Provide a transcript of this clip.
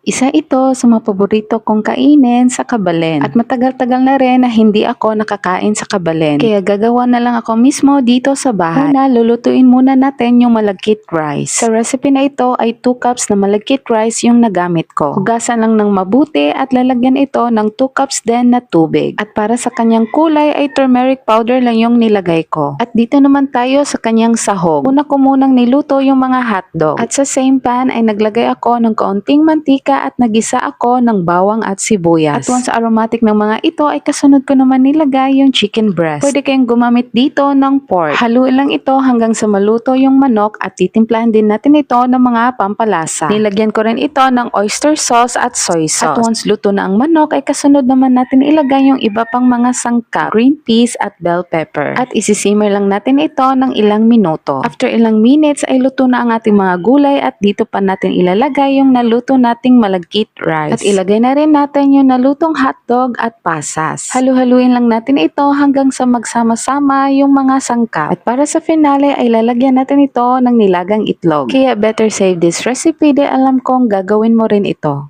Isa ito sa mga paborito kong kainin sa kabalen. At matagal-tagal na rin na hindi ako nakakain sa kabalen. Kaya gagawa na lang ako mismo dito sa bahay. Una, lulutuin muna natin yung malagkit rice. Sa recipe na ito ay 2 cups na malagkit rice yung nagamit ko. Hugasan lang ng mabuti at lalagyan ito ng 2 cups din na tubig. At para sa kanyang kulay ay turmeric powder lang yung nilagay ko. At dito naman tayo sa kanyang sahog. Una ko munang niluto yung mga hotdog. At sa same pan ay naglagay ako ng kaunting mantika at nagisa ako ng bawang at sibuyas. At once aromatic ng mga ito ay kasunod ko naman nilagay yung chicken breast. Pwede kayong gumamit dito ng pork. Haluin lang ito hanggang sa maluto yung manok at titimplahan din natin ito ng mga pampalasa. Nilagyan ko rin ito ng oyster sauce at soy sauce. At once luto na ang manok ay kasunod naman natin ilagay yung iba pang mga sangkap, green peas at bell pepper. At isisimmer lang natin ito ng ilang minuto. After ilang minutes ay luto na ang ating mga gulay at dito pa natin ilalagay yung naluto nating malagkit rice. At ilagay na rin natin yung nalutong hotdog at pasas. Halu-haluin lang natin ito hanggang sa magsama-sama yung mga sangkap. At para sa finale ay lalagyan natin ito ng nilagang itlog. Kaya better save this recipe de alam kong gagawin mo rin ito.